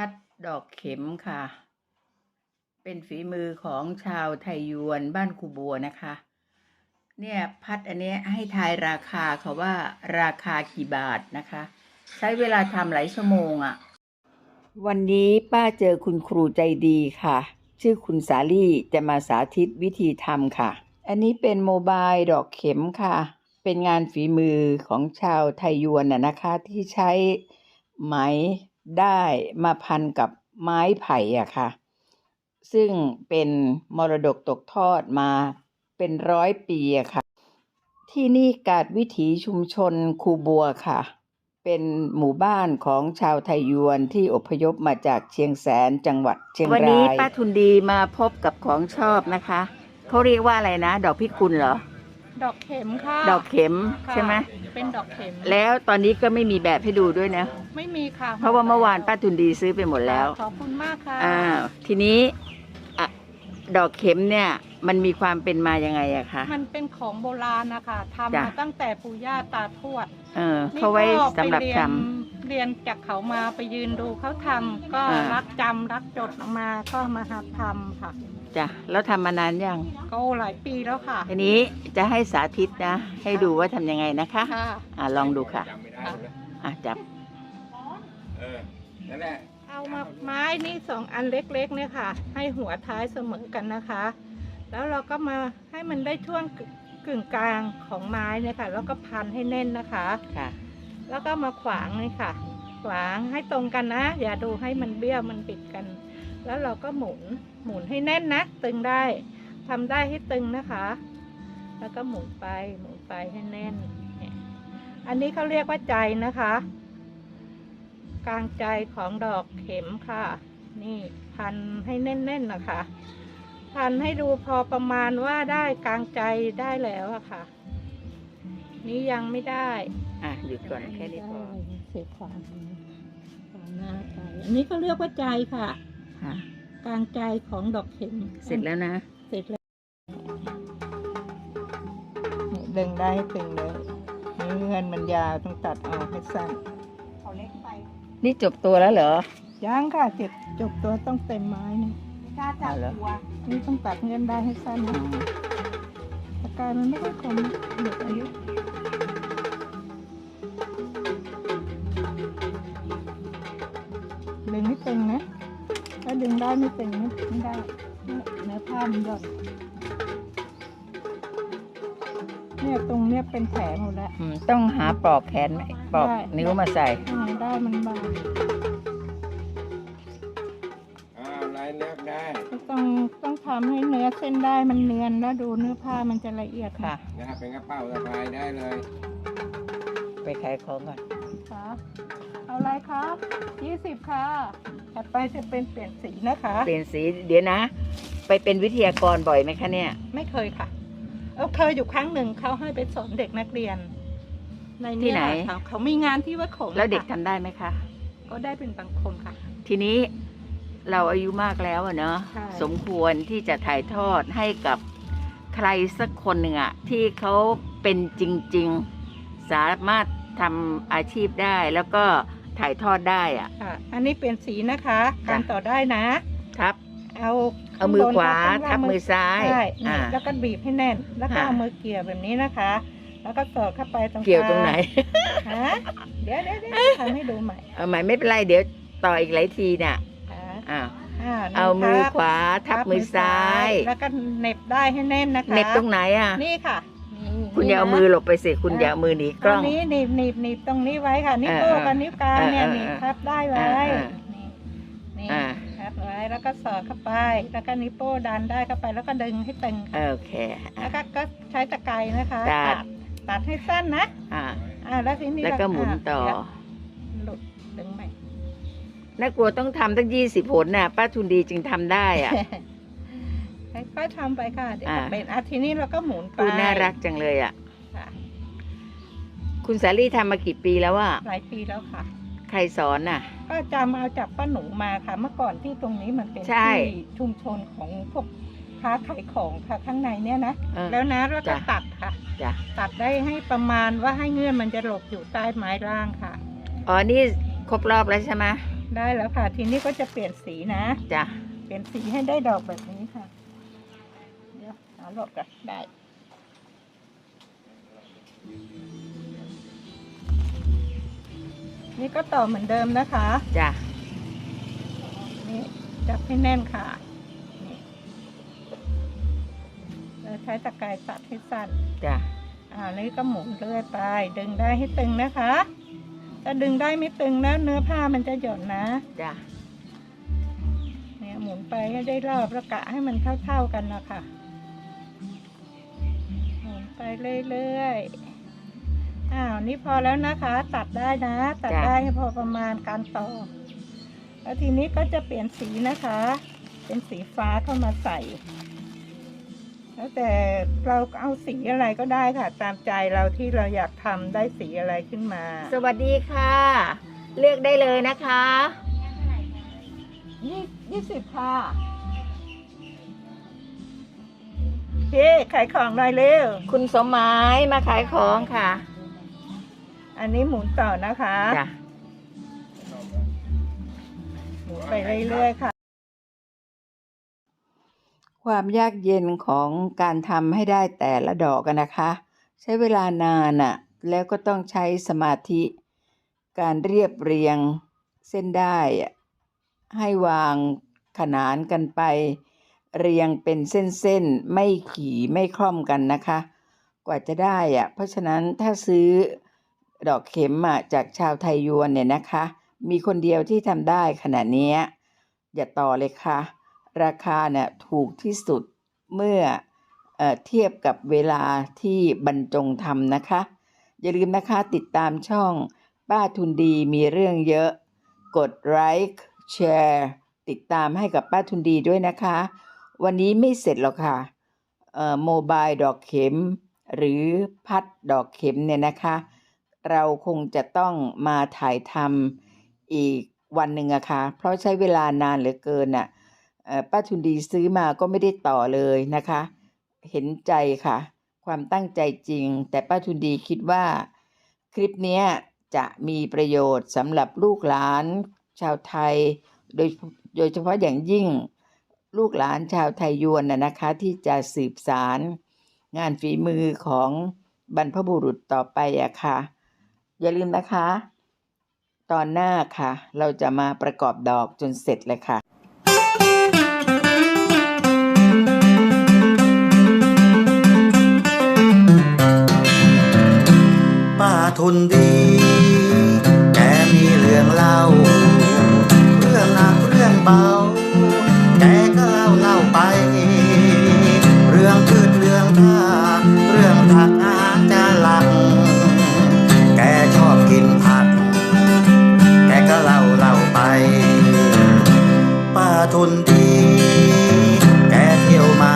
พัดดอกเข็มค่ะ เป็นฝีมือของชาวไทยยวนบ้านคูบัวนะคะ เนี่ยพัดอันนี้ให้ทายราคาเขาว่าราคากี่บาทนะคะ ใช้เวลาทำหลายชั่วโมงอะ่ะ วันนี้ป้าเจอคุณครูใจดีค่ะ ชื่อคุณสาลี่จะมาสาธิตวิธีทำค่ะ อันนี้เป็นโมบายดอกเข็มค่ะ เป็นงานฝีมือของชาวไทยยวนน่ะนะคะที่ใช้ไหม ได้มาพันกับไม้ไผ่อะค่ะ ซึ่งเป็นมรดกตกทอดมาเป็นร้อยปีอะค่ะ ที่นี่กาดวิถีชุมชนคูบัวค่ะ เป็นหมู่บ้านของชาวไทยยวนที่อพยพมาจากเชียงแสนจังหวัดเชียงราย วันนี้ป้าทุนดีมาพบกับของชอบนะคะเขาเรียกว่าอะไรนะ ดอกพิกุลเหรอ ดอกเข็มค่ะดอกเข็มค่ะใช่ไหมเป็นดอกเข็มแล้วตอนนี้ก็ไม่มีแบบให้ดูด้วยนะ ไม่มีค่ะเพราะว่าเมื่อวานป้าทุนดีซื้อไปหมดแล้วขอบคุณมากค่ะอ่าทีนี้อะดอกเข็มเนี่ยมันมีความเป็นมายังไงอะคะมันเป็นของโบราณนะคะทำจ้ะ มาตั้งแต่ปู่ย่าตาทวดเออเขาไว้นี่ก็สำหรับไปเยทนเรียนจากเขามาไปยืนดูเขาทำก็อ่ารั รักจำรักจดออกมาก็มาหัดทำค่ะำ จ้ะแล้วทำมานานยังก็หลายปีแล้วค่ะ ทีนี้จะให้สาธิตนะ ให้ดูว่าทำยังไงนะคะ ค่ะ อ่าลองดูค่ะ จำไม่ได้เลยอะจับเออนั่นแหละ เอามาไม้นี่สองอันเล็กๆเนี่ยค่ะ ให้หัวท้ายเสมอกันนะคะ แล้วเราก็มาให้มันได้ช่วงกึกึ่งกลางของไม้เนี่ยค่ะ แล้วก็พันให้แน่นนะคะ ค่ะแล้วก็มาขวางนี่ค่ะ ขวางให้ตรงกันนะ อย่าดูให้มันเบี้ยวมันปิดกัน แล้วเราก็หมุนหมุนให้แน่นนะ ตึงได้ทำได้ให้ตึงนะคะ แล้วก็หมุนไปหมุนไปให้แน่น อันนี้เขาเรียกว่าใจนะคะ กลางใจของดอกเข็มค่ะ นี่พันให้แน่นๆนะคะ พันให้ดูพอประมาณว่าได้กลางใจได้แล้วอะค่ะ นี่ยังไม่ได้อะหยุดก่อนแค่นี้พอเสียขวางขวางหน้าใจอันนี้เขาเรียกว่าใจค่ะ ค่ะกลางใจของดอกเข็มเสร็จแล้วนะ เสร็จแล้วดึงได้ให้ตึงเลยนี่เงินมันยาวต้องตัดออกให้สั้นเขาเล็กไป นี่จบตัวแล้วเหรอยังค่ะเจ็บจบตัวต้องเต็มไม้นี่กล้าจับตัวนี่ต้องตัดเงินได้ให้สั้นอืนะมสกายมันไม่ค่อยคมเด็กอายุ ถ้าดึงได้ไม่ตึงนะไม่ได้เนี่ยเนื้อผ้ามันหย่อนเนี่ยตรงเนี้ยเป็นแผลหมดแล้ว อืมต้องหาปลอกแขนไหมปลอกได้ นิ้วมาใส่อ่าได้มันบางอ้าวลายเลือกได้ต้องต้องทำให้เนื้อเส้นได้มันเนียนแล้วดูเนื้อผ้ามันจะละเอียดค่ะ นะครับเป็นกระเป๋าสะพายได้เลย ไปขายของก่อน ค่ะ เอาอะไรครับยี่สิบค่ะถัดไปจะเป็นเปลี่ยนสีนะคะ เปลี่ยนสีเดี๋ยวนะ ไปเป็นวิทยากรบ่อยไหมคะเนี่ย ไม่เคยค่ะเออเคยอยู่ครั้งหนึ่งเขาให้ไปสอนเด็กนักเรียน ในที่เยไหน ค่ะเขามีงานที่วัดโขงแล้วเด็กค่ะทำได้ไหมคะ ก็ได้เป็นบางคนค่ะ ทีนี้เราอายุมากแล้วอะเนาะใช่ สมควรที่จะถ่ายทอดให้กับใครสักคนหนึ่งอะที่เขาเป็นจริง ๆ สามารถ ทำอาชีพได้แล้วก็ถ่ายทอดได้อะค่ะ อันนี้เปลี่ยนสีนะคะ จ้ะ การต่อได้นะ ครับ เอาเอามือขวาข้งบนทับมือซ้ายใช่อ่านี่แล้วก็บีบให้แน่น แล้วก็ค่ะเอามือเกี่ยวแบบนี้นะคะ แล้วก็สอดเข้าไปตรงเกี่ยวตรงไหน ฮะเดี๋ยวเดี๋ยวเดี๋ยวทำให้ดูใหม่เอาใหม่ไม่เป็นไรเดี๋ยวต่ออีกหลายทีน่ะค่ะอ้าวอ่าเอามือครับขวาทับมือซ้าย แล้วก็เหน็บได้ให้แน่นนะคะเหน็บตรงไหนอะ นี่ค่ะนี่ คุณอย่าเอามือหลบไปสิคุณอย่าเอามือหนีกล้อง นนี้หนีบหนีบหนีบตรงนี้ไว้ค่ะ นิ้วเออโป้งเออกับนิ้วกลางเนี่ยเออเออหนีบทับได้ไว้เออเออ นี่อ่าทับไว้แล้วก็สอดเข้าไป แล้วก็นิ้วโป้ดันได้เข้าไปแล้วก็ดึงให้ตึงค่ะโอเคอะ แล้วก็ก็ใช้ตะไคร้นะคะตัด ตัดให้สั้นนะอ่าอ่าแล้วทีนี้แล้วก็หมุนต่อเดี๋ยวหลุดดึงใหม่น่ากลัวต้องทำตั้งยี่สิบผลน่ะป้าทุนดีจึงทำได้อะ ค่อยๆทำไปค่ะเดี๋ยวอ่าจะเป็นอาทีนี้เราก็หมุนไปดูน่ารักจังเลยอะ ค่ะ คุณสาลี่ทำมากี่ปีแล้วอะ หลายปีแล้วค่ะ ใครสอนน่ะ ก็จำเอาจากป้าหนูมาค่ะ เมื่อก่อนที่ตรงนี้มันเป็นใช่ ที่ชุมชนของพวกค้าขายของค่ะข้างในเนี่ยนะ เออ แล้วนะเราก็จ้ะ ตัดค่ะ จ้ะ ตัดได้ให้ประมาณว่าให้เงื่อนมันจะหลบอยู่ใต้ไม้ร่างค่ะ อ๋อ นี่ครบรอบแล้วใช่ไหมได้แล้วค่ะ ทีนี้ก็จะเปลี่ยนสีนะ จ้ะ เปลี่ยนสีให้ได้ดอกแบบนี้ค่ะ เดี๋ยวหาหลบกันได้นี่ก็ต่อเหมือนเดิมนะคะ จ้ะนี่จับให้แน่นค่ะนี่แล้วใช้ตะกายตัดให้สั้นจ้ะอ่าแล้วก็หมุนเรื่อยไป ดึงได้ให้ตึงนะคะถ้าดึงได้ไม่ตึงแล้วเนื้อผ้ามันจะหย่อนนะ จ้ะเนี่ยหมุนไปให้ได้รอบแล้วกะให้มันเท่าๆกันนะคะหมุนไป เรื่อยๆ อ้าวนี่พอแล้วนะคะ ตัดได้นะ ตัดได้ให้พอประมาณการต่อ แล้วทีนี้ก็จะเปลี่ยนสีนะคะ เป็นสีฟ้าเข้ามาใส่ แล้วแต่เราเอาสีอะไรก็ได้ค่ะ ตามใจเราที่เราอยากทำได้สีอะไรขึ้นมา สวัสดีค่ะ เลือกได้เลยนะคะยี่ยี่สิบค่ะ พี่ขายของหน่อยเร็ว คุณสมหมายมาขายของค่ะอันนี้หมุนต่อนะคะ จ้ะหมุนไปเรื่อยๆค่ะ ความยากเย็นของการทำให้ได้แต่ละดอกกันนะคะ ใช้เวลานานอะแล้วก็ต้องใช้สมาธิ การเรียบเรียงเส้นได้อะให้วางขนานกันไป เรียงเป็นเส้นๆ ไม่ขี่ไม่คล่อมกันนะคะ กว่าจะได้อะเพราะฉะนั้นถ้าซื้อดอกเข็มอะจากชาวไทยยวนเนี่ยนะคะ มีคนเดียวที่ทำได้ขนาดนี้อย่าต่อเลยค่ะ ราคาเนี่ยถูกที่สุดเมื่อเออเทียบกับเวลาที่บรรจงทำนะคะ อย่าลืมนะคะติดตามช่องป้าทุนดีมีเรื่องเยอะ กดไลค์แชร์ติดตามให้กับป้าทุนดีด้วยนะคะ วันนี้ไม่เสร็จหรอกค่ะเอ่อโมบายดอกเข็ม หรือพัดดอกเข็มเนี่ยนะคะ เราคงจะต้องมาถ่ายทำอีกวันหนึ่งอะค่ะ เพราะใช้เวลานานเหลือเกินอะป้าทุนดีซื้อมาก็ไม่ได้ต่อเลยนะคะ เห็นใจค่ะ ความตั้งใจจริง แต่ป้าทุนดีคิดว่า คลิปนี้จะมีประโยชน์สำหรับลูกหลาน ชาวไทย โดยโดยเฉพาะอย่างยิ่ง ลูกหลานชาวไทยยวนนะนะคะที่จะสืบสารงานฝีมือของบรรพบุรุษต่อไปอะค่ะ อย่าลืมนะคะ ตอนหน้าค่ะ เราจะมาประกอบดอกจนเสร็จเลยค่ะป้าทุนดี แกมีเรื่องเล่า ทุนดีแกเที่ยวมา